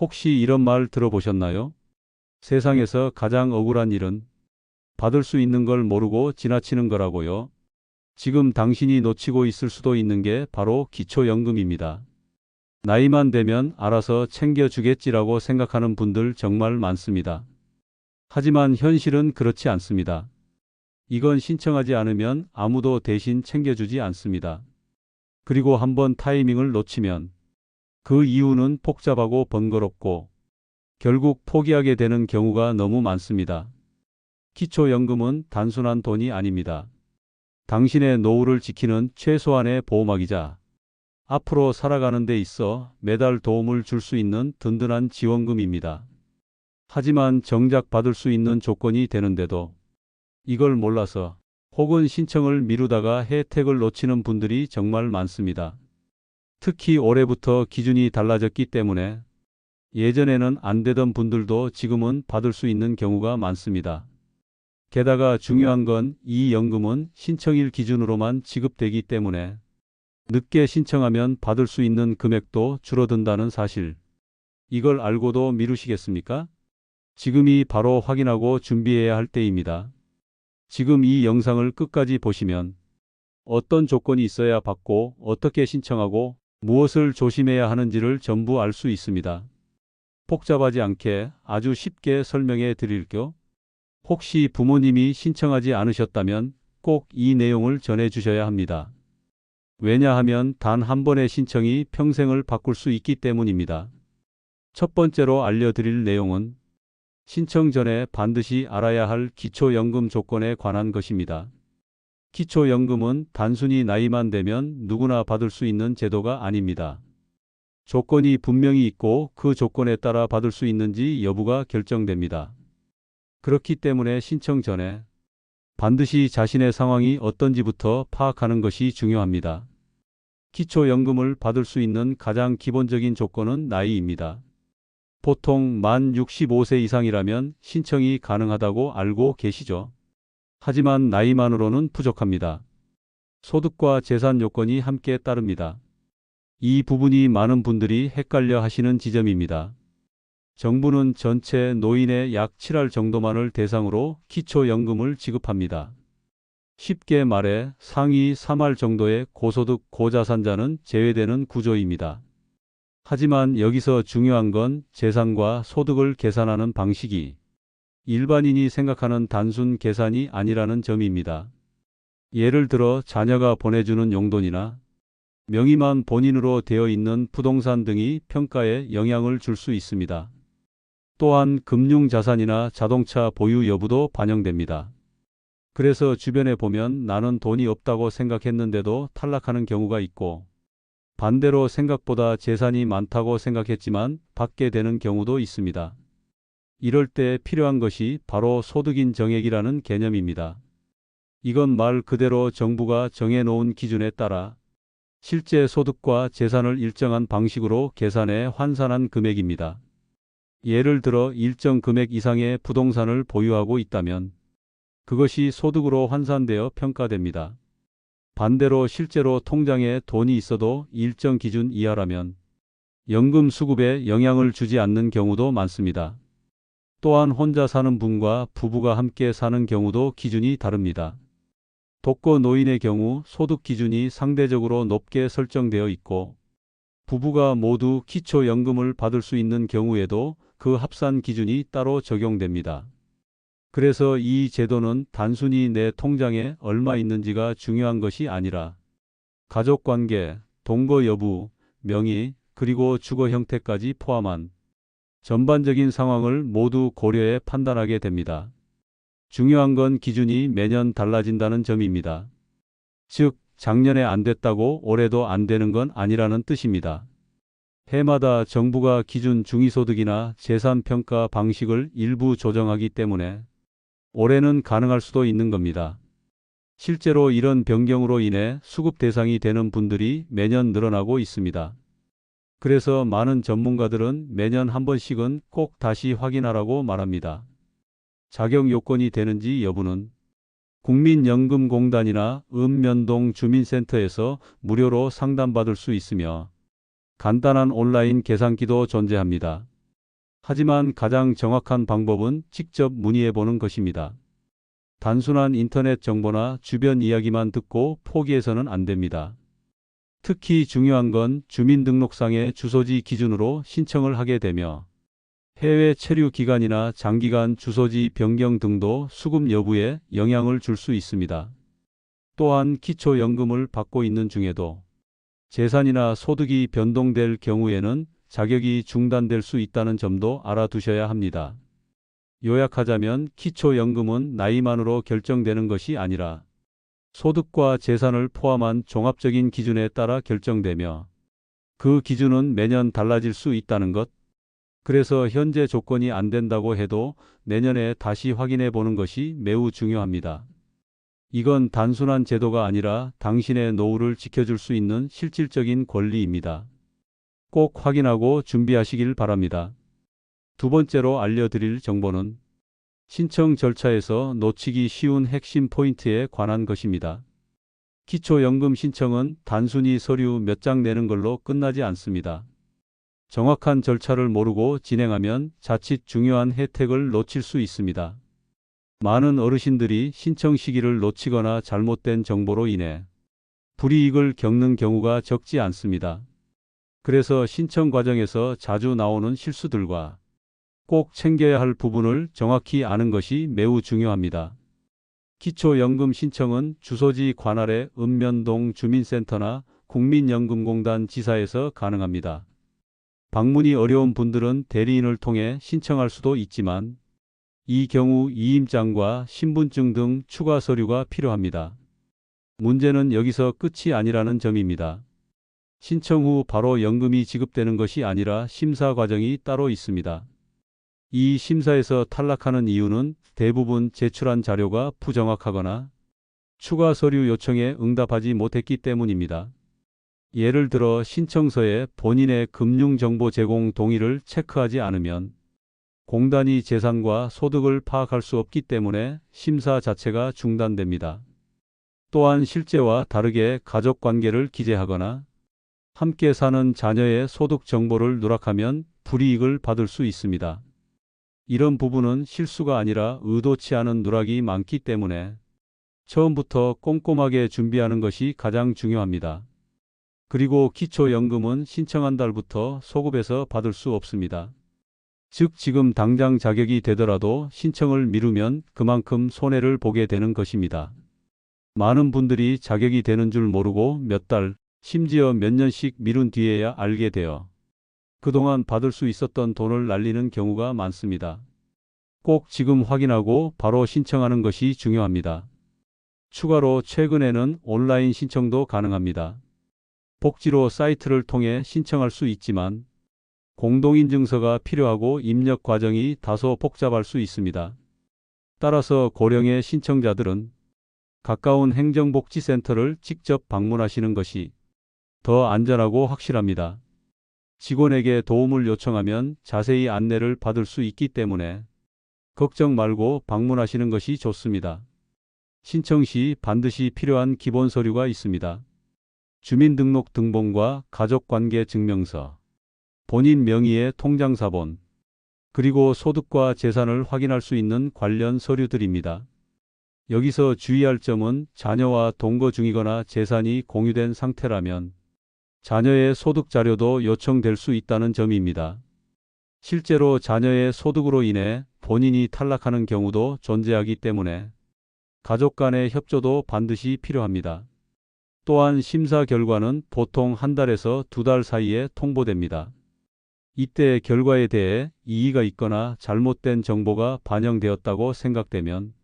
혹시 이런 말 들어보셨나요? 세상에서 가장 억울한 일은 받을 수 있는 걸 모르고 지나치는 거라고요. 지금 당신이 놓치고 있을 수도 있는 게 바로 기초연금입니다. 나이만 되면 알아서 챙겨주겠지라고 생각하는 분들 정말 많습니다. 하지만 현실은 그렇지 않습니다. 이건 신청하지 않으면 아무도 대신 챙겨주지 않습니다. 그리고 한번 타이밍을 놓치면 그 이유는 복잡하고 번거롭고 결국 포기하게 되는 경우가 너무 많습니다. 기초연금은 단순한 돈이 아닙니다. 당신의 노후를 지키는 최소한의 보호막이자 앞으로 살아가는 데 있어 매달 도움을 줄 수 있는 든든한 지원금입니다. 하지만 정작 받을 수 있는 조건이 되는데도 이걸 몰라서 혹은 신청을 미루다가 혜택을 놓치는 분들이 정말 많습니다. 특히 올해부터 기준이 달라졌기 때문에 예전에는 안 되던 분들도 지금은 받을 수 있는 경우가 많습니다. 게다가 중요한 건 이 연금은 신청일 기준으로만 지급되기 때문에 늦게 신청하면 받을 수 있는 금액도 줄어든다는 사실. 이걸 알고도 미루시겠습니까? 지금이 바로 확인하고 준비해야 할 때입니다. 지금 이 영상을 끝까지 보시면 어떤 조건이 있어야 받고 어떻게 신청하고 무엇을 조심해야 하는지를 전부 알 수 있습니다. 복잡하지 않게 아주 쉽게 설명해 드릴게요. 혹시 부모님이 신청하지 않으셨다면 꼭 이 내용을 전해 주셔야 합니다. 왜냐하면 단 한 번의 신청이 평생을 바꿀 수 있기 때문입니다. 첫 번째로 알려드릴 내용은 신청 전에 반드시 알아야 할 기초연금 조건에 관한 것입니다. 기초연금은 단순히 나이만 되면 누구나 받을 수 있는 제도가 아닙니다. 조건이 분명히 있고 그 조건에 따라 받을 수 있는지 여부가 결정됩니다. 그렇기 때문에 신청 전에 반드시 자신의 상황이 어떤지부터 파악하는 것이 중요합니다. 기초연금을 받을 수 있는 가장 기본적인 조건은 나이입니다. 보통 만 65세 이상이라면 신청이 가능하다고 알고 계시죠? 하지만 나이만으로는 부족합니다. 소득과 재산 요건이 함께 따릅니다. 이 부분이 많은 분들이 헷갈려 하시는 지점입니다. 정부는 전체 노인의 약 7할 정도만을 대상으로 기초연금을 지급합니다. 쉽게 말해 상위 3할 정도의 고소득 고자산자는 제외되는 구조입니다. 하지만 여기서 중요한 건 재산과 소득을 계산하는 방식이 일반인이 생각하는 단순 계산이 아니라는 점입니다. 예를 들어 자녀가 보내주는 용돈이나 명의만 본인으로 되어 있는 부동산 등이 평가에 영향을 줄 수 있습니다. 또한 금융자산이나 자동차 보유 여부도 반영됩니다. 그래서 주변에 보면 나는 돈이 없다고 생각했는데도 탈락하는 경우가 있고 반대로 생각보다 재산이 많다고 생각했지만 받게 되는 경우도 있습니다. 이럴 때 필요한 것이 바로 소득인 정액이라는 개념입니다. 이건 말 그대로 정부가 정해놓은 기준에 따라 실제 소득과 재산을 일정한 방식으로 계산해 환산한 금액입니다. 예를 들어 일정 금액 이상의 부동산을 보유하고 있다면 그것이 소득으로 환산되어 평가됩니다. 반대로 실제로 통장에 돈이 있어도 일정 기준 이하라면 연금 수급에 영향을 주지 않는 경우도 많습니다. 또한 혼자 사는 분과 부부가 함께 사는 경우도 기준이 다릅니다. 독거 노인의 경우 소득 기준이 상대적으로 높게 설정되어 있고 부부가 모두 기초연금을 받을 수 있는 경우에도 그 합산 기준이 따로 적용됩니다. 그래서 이 제도는 단순히 내 통장에 얼마 있는지가 중요한 것이 아니라 가족 관계, 동거 여부, 명의, 그리고 주거 형태까지 포함한 전반적인 상황을 모두 고려해 판단하게 됩니다. 중요한 건 기준이 매년 달라진다는 점입니다. 즉, 작년에 안 됐다고 올해도 안 되는 건 아니라는 뜻입니다. 해마다 정부가 기준 중위소득이나 재산 평가 방식을 일부 조정하기 때문에 올해는 가능할 수도 있는 겁니다. 실제로 이런 변경으로 인해 수급 대상이 되는 분들이 매년 늘어나고 있습니다. 그래서 많은 전문가들은 매년 한 번씩은 꼭 다시 확인하라고 말합니다. 자격 요건이 되는지 여부는 국민연금공단이나 읍면동 주민센터에서 무료로 상담받을 수 있으며 간단한 온라인 계산기도 존재합니다. 하지만 가장 정확한 방법은 직접 문의해 보는 것입니다. 단순한 인터넷 정보나 주변 이야기만 듣고 포기해서는 안 됩니다. 특히 중요한 건 주민등록상의 주소지 기준으로 신청을 하게 되며 해외 체류 기간이나 장기간 주소지 변경 등도 수급 여부에 영향을 줄 수 있습니다. 또한 기초연금을 받고 있는 중에도 재산이나 소득이 변동될 경우에는 자격이 중단될 수 있다는 점도 알아두셔야 합니다. 요약하자면 기초연금은 나이만으로 결정되는 것이 아니라 소득과 재산을 포함한 종합적인 기준에 따라 결정되며 그 기준은 매년 달라질 수 있다는 것. 그래서 현재 조건이 안 된다고 해도 내년에 다시 확인해 보는 것이 매우 중요합니다. 이건 단순한 제도가 아니라 당신의 노후를 지켜줄 수 있는 실질적인 권리입니다. 꼭 확인하고 준비하시길 바랍니다. 두 번째로 알려드릴 정보는 신청 절차에서 놓치기 쉬운 핵심 포인트에 관한 것입니다. 기초연금 신청은 단순히 서류 몇 장 내는 걸로 끝나지 않습니다. 정확한 절차를 모르고 진행하면 자칫 중요한 혜택을 놓칠 수 있습니다. 많은 어르신들이 신청 시기를 놓치거나 잘못된 정보로 인해 불이익을 겪는 경우가 적지 않습니다. 그래서 신청 과정에서 자주 나오는 실수들과 꼭 챙겨야 할 부분을 정확히 아는 것이 매우 중요합니다. 기초연금 신청은 주소지 관할의 읍면동 주민센터나 국민연금공단 지사에서 가능합니다. 방문이 어려운 분들은 대리인을 통해 신청할 수도 있지만 이 경우 이임장과 신분증 등 추가 서류가 필요합니다. 문제는 여기서 끝이 아니라는 점입니다. 신청 후 바로 연금이 지급되는 것이 아니라 심사 과정이 따로 있습니다. 이 심사에서 탈락하는 이유는 대부분 제출한 자료가 부정확하거나 추가 서류 요청에 응답하지 못했기 때문입니다. 예를 들어 신청서에 본인의 금융정보 제공 동의를 체크하지 않으면 공단이 재산과 소득을 파악할 수 없기 때문에 심사 자체가 중단됩니다. 또한 실제와 다르게 가족 관계를 기재하거나 함께 사는 자녀의 소득 정보를 누락하면 불이익을 받을 수 있습니다. 이런 부분은 실수가 아니라 의도치 않은 누락이 많기 때문에 처음부터 꼼꼼하게 준비하는 것이 가장 중요합니다. 그리고 기초연금은 신청한 달부터 소급해서 받을 수 없습니다. 즉 지금 당장 자격이 되더라도 신청을 미루면 그만큼 손해를 보게 되는 것입니다. 많은 분들이 자격이 되는 줄 모르고 몇 달, 심지어 몇 년씩 미룬 뒤에야 알게 되어 그동안 받을 수 있었던 돈을 날리는 경우가 많습니다. 꼭 지금 확인하고 바로 신청하는 것이 중요합니다. 추가로 최근에는 온라인 신청도 가능합니다. 복지로 사이트를 통해 신청할 수 있지만 공동인증서가 필요하고 입력 과정이 다소 복잡할 수 있습니다. 따라서 고령의 신청자들은 가까운 행정복지센터를 직접 방문하시는 것이 더 안전하고 확실합니다. 직원에게 도움을 요청하면 자세히 안내를 받을 수 있기 때문에 걱정 말고 방문하시는 것이 좋습니다. 신청 시 반드시 필요한 기본 서류가 있습니다. 주민등록 등본과 가족관계 증명서, 본인 명의의 통장사본, 그리고 소득과 재산을 확인할 수 있는 관련 서류들입니다. 여기서 주의할 점은 자녀와 동거 중이거나 재산이 공유된 상태라면 자녀의 소득 자료도 요청될 수 있다는 점입니다. 실제로 자녀의 소득으로 인해 본인이 탈락하는 경우도 존재하기 때문에 가족 간의 협조도 반드시 필요합니다. 또한 심사 결과는 보통 한 달에서 두 달 사이에 통보됩니다. 이때 결과에 대해 이의가 있거나 잘못된 정보가 반영되었다고 생각되면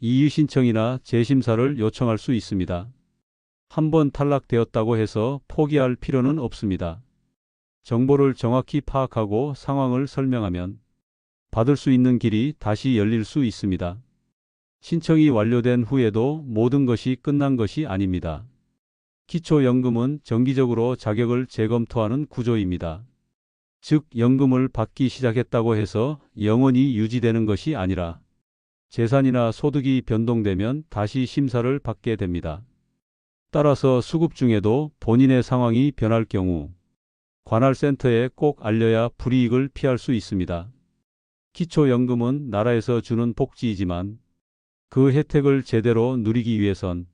이의 신청이나 재심사를 요청할 수 있습니다. 한번 탈락되었다고 해서 포기할 필요는 없습니다. 정보를 정확히 파악하고 상황을 설명하면 받을 수 있는 길이 다시 열릴 수 있습니다. 신청이 완료된 후에도 모든 것이 끝난 것이 아닙니다. 기초연금은 정기적으로 자격을 재검토하는 구조입니다. 즉, 연금을 받기 시작했다고 해서 영원히 유지되는 것이 아니라 재산이나 소득이 변동되면 다시 심사를 받게 됩니다. 따라서 수급 중에도 본인의 상황이 변할 경우 관할센터에 꼭 알려야 불이익을 피할 수 있습니다. 기초연금은 나라에서 주는 복지이지만 그 혜택을 제대로 누리기 위해선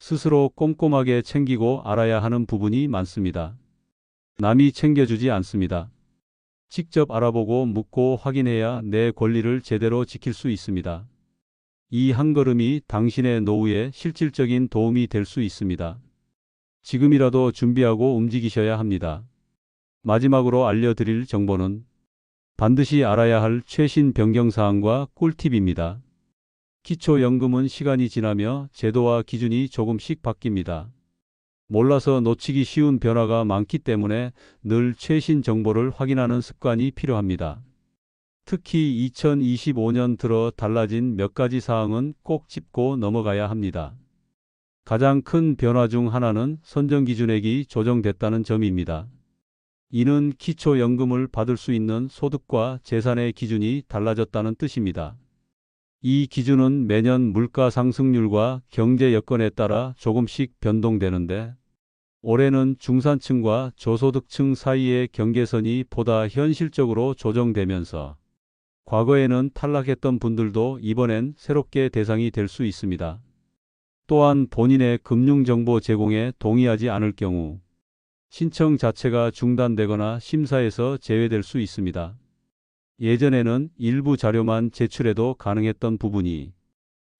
스스로 꼼꼼하게 챙기고 알아야 하는 부분이 많습니다. 남이 챙겨주지 않습니다. 직접 알아보고 묻고 확인해야 내 권리를 제대로 지킬 수 있습니다. 이 한 걸음이 당신의 노후에 실질적인 도움이 될 수 있습니다. 지금이라도 준비하고 움직이셔야 합니다. 마지막으로 알려드릴 정보는 반드시 알아야 할 최신 변경사항과 꿀팁입니다. 기초연금은 시간이 지나며 제도와 기준이 조금씩 바뀝니다. 몰라서 놓치기 쉬운 변화가 많기 때문에 늘 최신 정보를 확인하는 습관이 필요합니다. 특히 2025년 들어 달라진 몇 가지 사항은 꼭 짚고 넘어가야 합니다. 가장 큰 변화 중 하나는 선정 기준액이 조정됐다는 점입니다. 이는 기초연금을 받을 수 있는 소득과 재산의 기준이 달라졌다는 뜻입니다. 이 기준은 매년 물가 상승률과 경제 여건에 따라 조금씩 변동되는데 올해는 중산층과 저소득층 사이의 경계선이 보다 현실적으로 조정되면서 과거에는 탈락했던 분들도 이번엔 새롭게 대상이 될 수 있습니다. 또한 본인의 금융정보 제공에 동의하지 않을 경우 신청 자체가 중단되거나 심사에서 제외될 수 있습니다. 예전에는 일부 자료만 제출해도 가능했던 부분이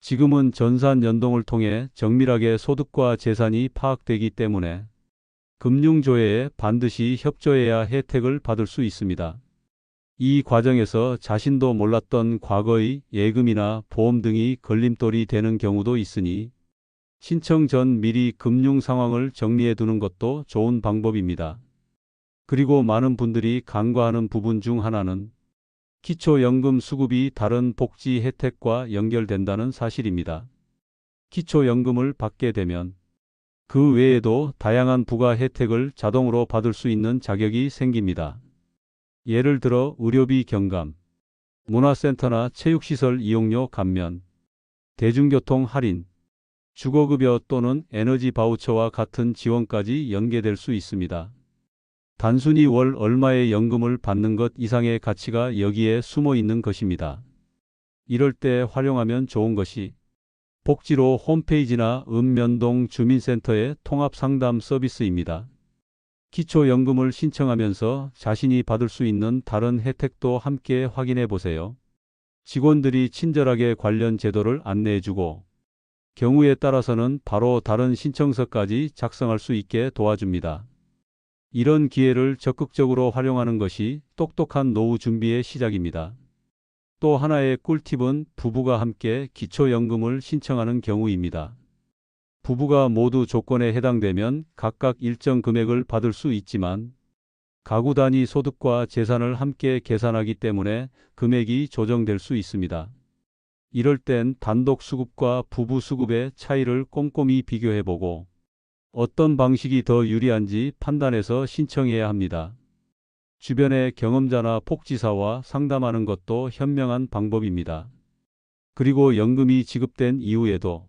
지금은 전산 연동을 통해 정밀하게 소득과 재산이 파악되기 때문에 금융조회에 반드시 협조해야 혜택을 받을 수 있습니다. 이 과정에서 자신도 몰랐던 과거의 예금이나 보험 등이 걸림돌이 되는 경우도 있으니 신청 전 미리 금융 상황을 정리해 두는 것도 좋은 방법입니다. 그리고 많은 분들이 간과하는 부분 중 하나는 기초연금 수급이 다른 복지 혜택과 연결된다는 사실입니다. 기초연금을 받게 되면 그 외에도 다양한 부가 혜택을 자동으로 받을 수 있는 자격이 생깁니다. 예를 들어 의료비 경감, 문화센터나 체육시설 이용료 감면, 대중교통 할인, 주거급여 또는 에너지 바우처와 같은 지원까지 연계될 수 있습니다. 단순히 월 얼마의 연금을 받는 것 이상의 가치가 여기에 숨어 있는 것입니다. 이럴 때 활용하면 좋은 것이 복지로 홈페이지나 읍면동 주민센터의 통합 상담 서비스입니다. 기초연금을 신청하면서 자신이 받을 수 있는 다른 혜택도 함께 확인해 보세요. 직원들이 친절하게 관련 제도를 안내해주고 경우에 따라서는 바로 다른 신청서까지 작성할 수 있게 도와줍니다. 이런 기회를 적극적으로 활용하는 것이 똑똑한 노후 준비의 시작입니다. 또 하나의 꿀팁은 부부가 함께 기초연금을 신청하는 경우입니다. 부부가 모두 조건에 해당되면 각각 일정 금액을 받을 수 있지만 가구 단위 소득과 재산을 함께 계산하기 때문에 금액이 조정될 수 있습니다. 이럴 땐 단독 수급과 부부 수급의 차이를 꼼꼼히 비교해 보고 어떤 방식이 더 유리한지 판단해서 신청해야 합니다. 주변의 경험자나 복지사와 상담하는 것도 현명한 방법입니다. 그리고 연금이 지급된 이후에도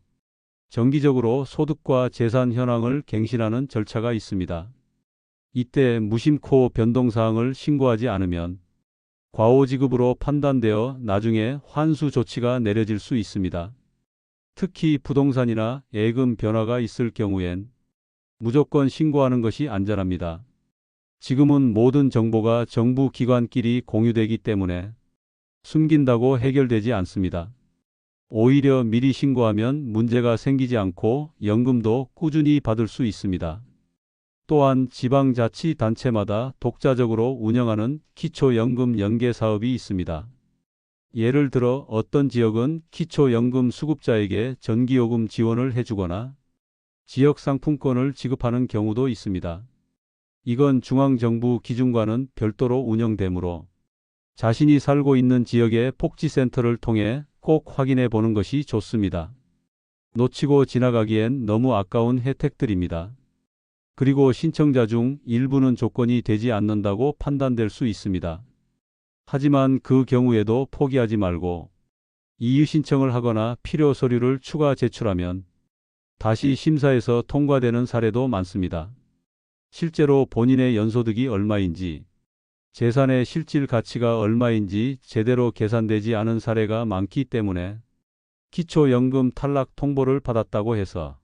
정기적으로 소득과 재산 현황을 갱신하는 절차가 있습니다. 이때 무심코 변동사항을 신고하지 않으면 과오지급으로 판단되어 나중에 환수 조치가 내려질 수 있습니다. 특히 부동산이나 예금 변화가 있을 경우엔 무조건 신고하는 것이 안전합니다. 지금은 모든 정보가 정부 기관끼리 공유되기 때문에 숨긴다고 해결되지 않습니다. 오히려 미리 신고하면 문제가 생기지 않고 연금도 꾸준히 받을 수 있습니다. 또한 지방자치단체마다 독자적으로 운영하는 기초연금 연계 사업이 있습니다. 예를 들어 어떤 지역은 기초연금 수급자에게 전기요금 지원을 해주거나 지역 상품권을 지급하는 경우도 있습니다. 이건 중앙정부 기준과는 별도로 운영되므로 자신이 살고 있는 지역의 복지센터를 통해 꼭 확인해 보는 것이 좋습니다. 놓치고 지나가기엔 너무 아까운 혜택들입니다. 그리고 신청자 중 일부는 조건이 되지 않는다고 판단될 수 있습니다. 하지만 그 경우에도 포기하지 말고 이유 신청을 하거나 필요 서류를 추가 제출하면 다시 심사에서 통과되는 사례도 많습니다. 실제로 본인의 연소득이 얼마인지, 재산의 실질 가치가 얼마인지 제대로 계산되지 않은 사례가 많기 때문에 기초연금 탈락 통보를 받았다고 해서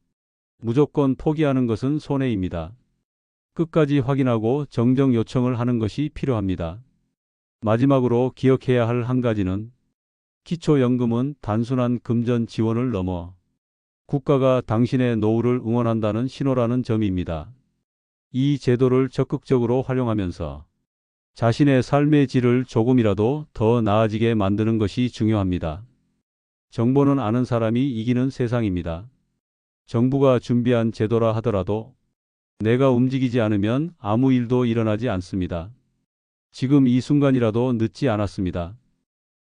무조건 포기하는 것은 손해입니다. 끝까지 확인하고 정정 요청을 하는 것이 필요합니다. 마지막으로 기억해야 할 한 가지는 기초연금은 단순한 금전 지원을 넘어 국가가 당신의 노후를 응원한다는 신호라는 점입니다. 이 제도를 적극적으로 활용하면서 자신의 삶의 질을 조금이라도 더 나아지게 만드는 것이 중요합니다. 정보는 아는 사람이 이기는 세상입니다. 정부가 준비한 제도라 하더라도 내가 움직이지 않으면 아무 일도 일어나지 않습니다. 지금 이 순간이라도 늦지 않았습니다.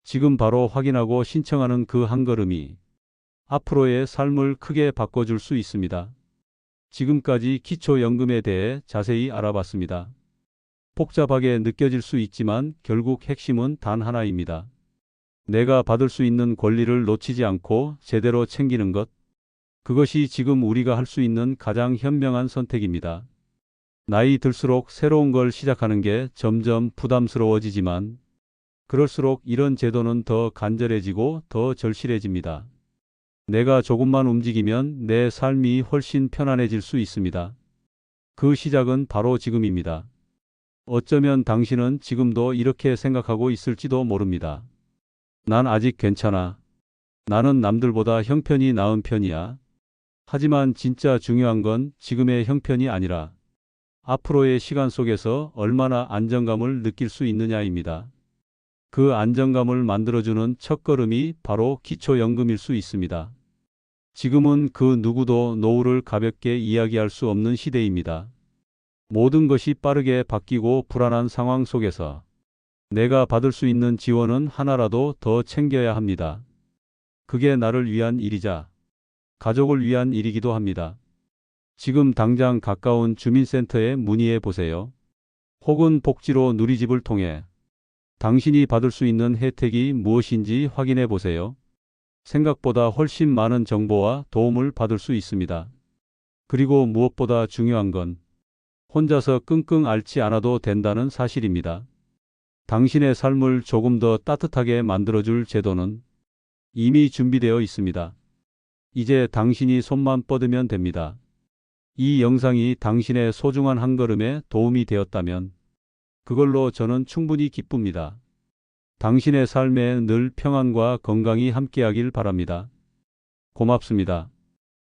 지금 바로 확인하고 신청하는 그 한 걸음이 앞으로의 삶을 크게 바꿔줄 수 있습니다. 지금까지 기초연금에 대해 자세히 알아봤습니다. 복잡하게 느껴질 수 있지만 결국 핵심은 단 하나입니다. 내가 받을 수 있는 권리를 놓치지 않고 제대로 챙기는 것. 그것이 지금 우리가 할 수 있는 가장 현명한 선택입니다. 나이 들수록 새로운 걸 시작하는 게 점점 부담스러워지지만 그럴수록 이런 제도는 더 간절해지고 더 절실해집니다. 내가 조금만 움직이면 내 삶이 훨씬 편안해질 수 있습니다. 그 시작은 바로 지금입니다. 어쩌면 당신은 지금도 이렇게 생각하고 있을지도 모릅니다. 난 아직 괜찮아. 나는 남들보다 형편이 나은 편이야. 하지만 진짜 중요한 건 지금의 형편이 아니라 앞으로의 시간 속에서 얼마나 안정감을 느낄 수 있느냐입니다. 그 안정감을 만들어주는 첫걸음이 바로 기초연금일 수 있습니다. 지금은 그 누구도 노후를 가볍게 이야기할 수 없는 시대입니다. 모든 것이 빠르게 바뀌고 불안한 상황 속에서 내가 받을 수 있는 지원은 하나라도 더 챙겨야 합니다. 그게 나를 위한 일이자 가족을 위한 일이기도 합니다. 지금 당장 가까운 주민센터에 문의해 보세요. 혹은 복지로 누리집을 통해 당신이 받을 수 있는 혜택이 무엇인지 확인해 보세요. 생각보다 훨씬 많은 정보와 도움을 받을 수 있습니다. 그리고 무엇보다 중요한 건 혼자서 끙끙 앓지 않아도 된다는 사실입니다. 당신의 삶을 조금 더 따뜻하게 만들어줄 제도는 이미 준비되어 있습니다. 이제 당신이 손만 뻗으면 됩니다. 이 영상이 당신의 소중한 한 걸음에 도움이 되었다면 그걸로 저는 충분히 기쁩니다. 당신의 삶에 늘 평안과 건강이 함께하길 바랍니다. 고맙습니다.